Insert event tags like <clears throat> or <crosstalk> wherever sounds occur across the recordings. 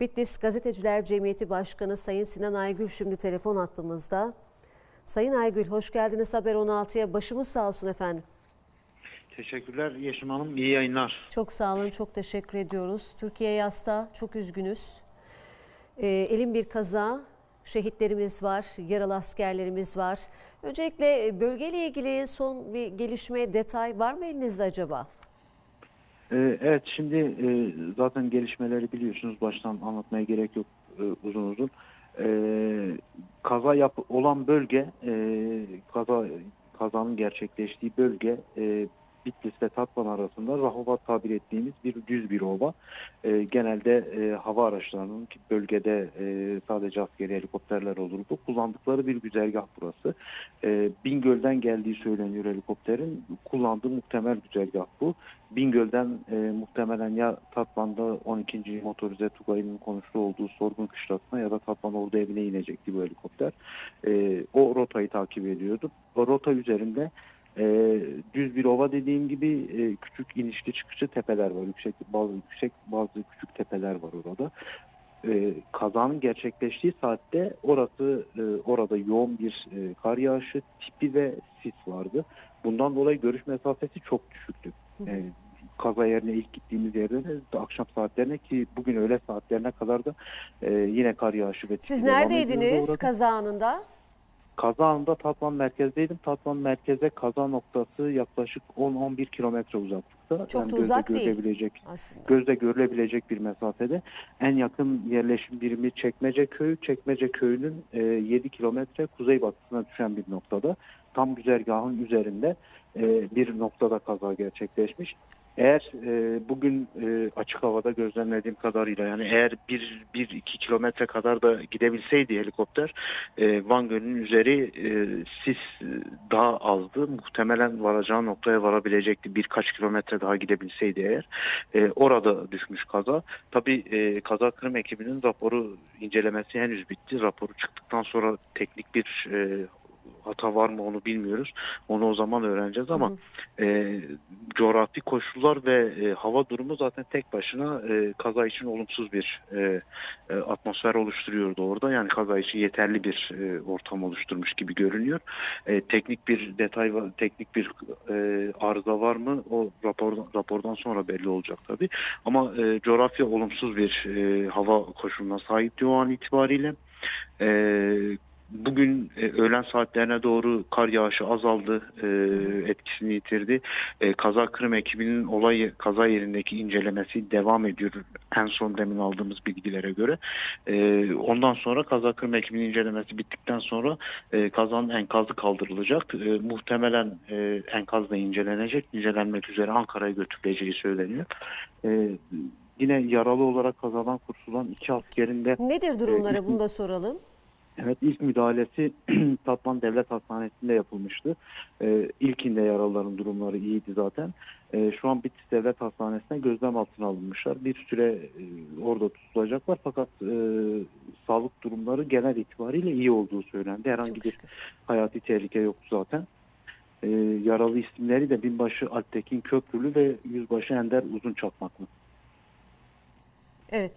Bitlis Gazeteciler Cemiyeti Başkanı Sayın Sinan Aygül şimdi telefon attığımızda. Sayın Aygül hoş geldiniz Haber 16'ya. Başımız sağ olsun efendim. Teşekkürler Yeşim Hanım. İyi yayınlar. Çok sağ olun, çok teşekkür ediyoruz. Türkiye yasta, çok üzgünüz. Ee, elin bir kaza, şehitlerimiz var, yaralı askerlerimiz var. Öncelikle e, bölgeyle ilgili son bir gelişme, detay var mı elinizde acaba? Ee, evet şimdi e, zaten gelişmeleri biliyorsunuz. Baştan anlatmaya gerek yok e, uzun uzun. Ee, kaza yap olan bölge, e, kaza kazanın gerçekleştiği bölge Bitlis ve Tatvan arasında Rahovat tabir ettiğimiz bir düz bir ova. E, genelde e, hava araçlarının ki bölgede e, sadece askeri helikopterler olurdu. Kullandıkları bir güzergah burası. E, Bingöl'den geldiği söyleniyor helikopterin. Kullandığı muhtemel güzergah bu. Bingöl'den e, muhtemelen ya Tatvan'da 12. motorize Tugay'ın konuştuğu olduğu sorgun kışlasına ya da Tatvan ordu evine inecekti bu helikopter. E, o rotayı takip ediyordu. O rota üzerinde e, düz bir ova dediğim gibi e, küçük inişli çıkışlı tepeler var. Yüksek bazı yüksek bazı küçük tepeler var orada. E, kazanın gerçekleştiği saatte orası e, orada yoğun bir e, kar yağışı tipi ve sis vardı. Bundan dolayı görüş mesafesi çok düşüktü. E, kaza yerine ilk gittiğimiz yerde de akşam saatlerine ki bugün öğle saatlerine kadar da e, yine kar yağışı ve Siz neredeydiniz kaza anında? Kaza anında Tatvan merkezdeydim. Tatvan merkeze kaza noktası yaklaşık 10-11 kilometre uzaklıkta. Çok da gözle uzak değil. görülebilecek, Aslında. gözle görülebilecek bir mesafede. En yakın yerleşim birimi Çekmece Köyü. Çekmece Köyü'nün e, 7 kilometre kuzeybatısına düşen bir noktada. Tam güzergahın üzerinde e, bir noktada kaza gerçekleşmiş. Eğer e, bugün e, açık havada gözlemlediğim kadarıyla yani eğer 1-2 kilometre kadar da gidebilseydi helikopter e, Van Gölü'nün üzeri e, sis daha azdı. Muhtemelen varacağı noktaya varabilecekti. Birkaç kilometre daha gidebilseydi eğer. E, orada düşmüş kaza. Tabii e, kaza kırım ekibinin raporu incelemesi henüz bitti. Raporu çıktıktan sonra teknik bir e, hata var mı onu bilmiyoruz. Onu o zaman öğreneceğiz ama Hı hı. e, coğrafi koşullar ve e, hava durumu zaten tek başına e, kaza için olumsuz bir e, e, atmosfer oluşturuyordu orada. Yani kaza için yeterli bir e, ortam oluşturmuş gibi görünüyor. E, teknik bir detay var, teknik bir e, arıza var mı? O rapordan, rapordan sonra belli olacak tabii. Ama e, coğrafya olumsuz bir e, hava koşuluna sahipti o an itibariyle. E, Bugün e, öğlen saatlerine doğru kar yağışı azaldı, e, etkisini yitirdi. E, kaza kırım ekibinin olay kaza yerindeki incelemesi devam ediyor. En son demin aldığımız bilgilere göre. E, ondan sonra kaza kırım ekibinin incelemesi bittikten sonra e, kazanın enkazı kaldırılacak. E, muhtemelen e, enkaz da incelenecek. İncelenmek üzere Ankara'ya götürüleceği söyleniyor. E, yine yaralı olarak kazadan kurtulan iki askerin de Nedir durumları ilk- bunu da soralım. Evet ilk müdahalesi <clears throat> Tatvan Devlet Hastanesi'nde yapılmıştı. Ee, ilkinde yaralıların durumları iyiydi zaten. Ee, şu an Bitlis Devlet Hastanesi'ne gözlem altına alınmışlar. Bir süre e, orada tutulacaklar fakat e, sağlık durumları genel itibariyle iyi olduğu söylendi. Herhangi Çok bir şükür. hayati tehlike yoktu zaten. Ee, yaralı isimleri de binbaşı Alptekin Köprülü ve yüzbaşı Ender Uzun Çakmaklı. Evet.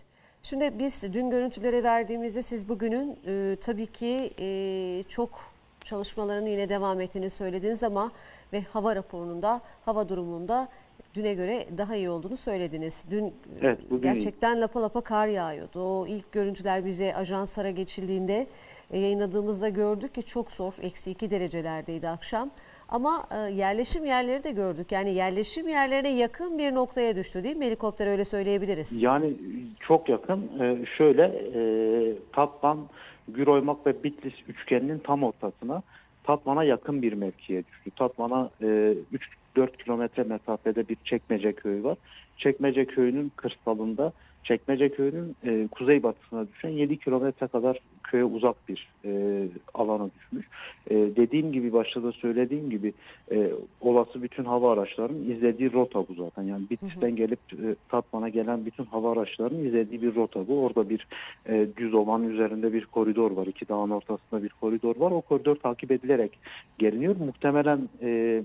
Şimdi biz dün görüntüleri verdiğimizde siz bugünün e, tabii ki e, çok çalışmalarının yine devam ettiğini söylediniz ama ve hava raporunda, hava durumunda düne göre daha iyi olduğunu söylediniz. Dün Evet, bugün iyi. gerçekten lapa lapa kar yağıyordu. O ilk görüntüler bize ajanslara geçildiğinde e, yayınladığımızda gördük ki çok zor. Eksi iki derecelerdeydi akşam. Ama e, yerleşim yerleri de gördük. Yani yerleşim yerlerine yakın bir noktaya düştü değil mi? Helikopter öyle söyleyebiliriz. Yani çok yakın. Ee, şöyle e, Tatvan, Güroymak ve Bitlis üçgeninin tam ortasına Tatvan'a yakın bir mevkiye düştü. Tatvan'a e, 3-4 kilometre mesafede bir Çekmece köyü var. Çekmece köyünün kırsalında Çekmece köyünün e, kuzeybatısına düşen 7 kilometre kadar köye uzak bir e, alana düşmüş. E, dediğim gibi başta da söylediğim gibi e, olası bütün hava araçlarının izlediği rota bu zaten. Yani Bitlis'ten gelip e, Tatvan'a gelen bütün hava araçlarının izlediği bir rota bu. Orada bir e, düz ovanın üzerinde bir koridor var. İki dağın ortasında bir koridor var. O koridor takip edilerek geliniyor. Muhtemelen e,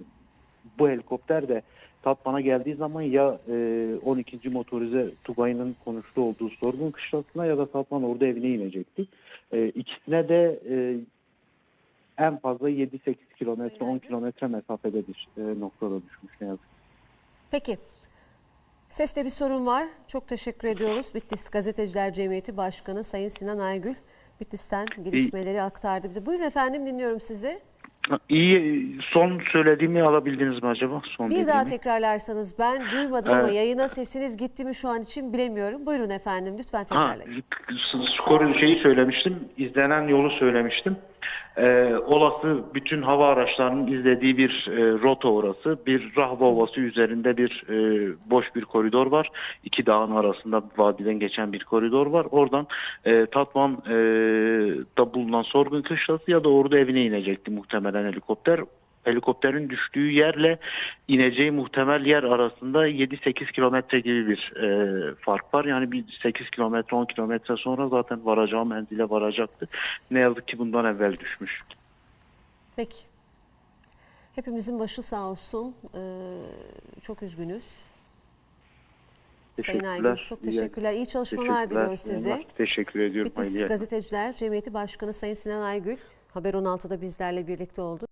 bu helikopter de Tatvan'a geldiği zaman ya e, 12. motorize Tugay'ın konuştuğu olduğu sorgun kışlasına ya da Tatvan orada evine inecekti. E, ikisine de e, en fazla 7-8 kilometre 10 kilometre mesafede bir e, noktada düşmüş ne yazık ki. Peki. Seste bir sorun var. Çok teşekkür ediyoruz. Bitlis Gazeteciler Cemiyeti Başkanı Sayın Sinan Aygül Bitlis'ten gelişmeleri aktardı bize. Buyurun efendim dinliyorum sizi. İyi son söylediğimi alabildiniz mi acaba? Son Bir daha dediğimi. tekrarlarsanız ben duymadım ama Evet. yayına sesiniz gitti mi şu an için bilemiyorum. Buyurun efendim lütfen Ha, tekrarlayın. skoru şeyi söylemiştim. izlenen yolu söylemiştim. Ee, olası bütün hava araçlarının izlediği bir e, rota orası. Bir Rahva Ovası üzerinde bir e, boş bir koridor var. İki dağın arasında vadiden geçen bir koridor var. Oradan e, Tatvan e, da bulunan sorgun kışlası ya da orada evine inecekti muhtemelen helikopter. Helikopterin düştüğü yerle ineceği muhtemel yer arasında 7-8 kilometre gibi bir e, fark var. Yani bir 8 kilometre 10 kilometre sonra zaten varacağı menzile varacaktı. Ne yazık ki bundan evvel düşmüş. Peki. Hepimizin başı sağ olsun. Ee, çok üzgünüz. Sayın Teşekkürler. çok teşekkürler. İyi çalışmalar diliyoruz size. Teşekkür ediyorum. Bitlis. Gazeteciler Cemiyeti Başkanı Sayın Sinan Aygül Haber 16'da bizlerle birlikte oldu.